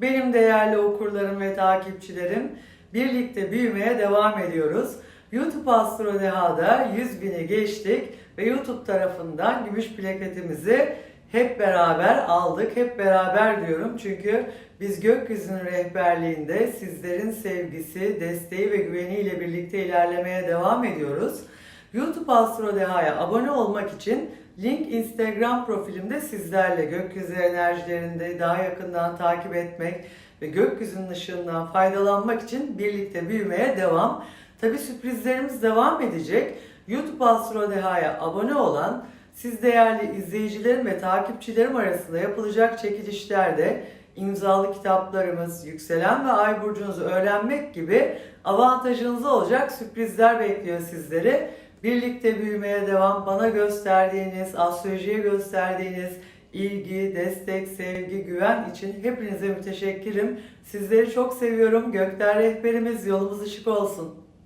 Benim değerli okurlarım ve takipçilerim, birlikte büyümeye devam ediyoruz. YouTube Astro Deha'da 100 bini geçtik ve YouTube tarafından gümüş plaketimizi hep beraber aldık. Hep beraber diyorum çünkü biz gökyüzünün rehberliğinde sizlerin sevgisi, desteği ve güveniyle birlikte ilerlemeye devam ediyoruz. YouTube Astro Deha'ya abone olmak için link Instagram profilimde sizlerle gökyüzü enerjilerinde daha yakından takip etmek ve gökyüzünün ışığından faydalanmak için birlikte büyümeye devam. Tabi sürprizlerimiz devam edecek. YouTube Astro Deha'ya abone olan siz değerli izleyicilerim ve takipçilerim arasında yapılacak çekilişlerde imzalı kitaplarımız, yükselen ve ay burcunuzu öğrenmek gibi avantajınız olacak sürprizler bekliyor sizleri. Birlikte büyümeye devam, bana gösterdiğiniz, astrolojiye gösterdiğiniz ilgi, destek, sevgi, güven için hepinize müteşekkirim. Sizleri çok seviyorum. Gökler rehberimiz, yolumuz ışık olsun.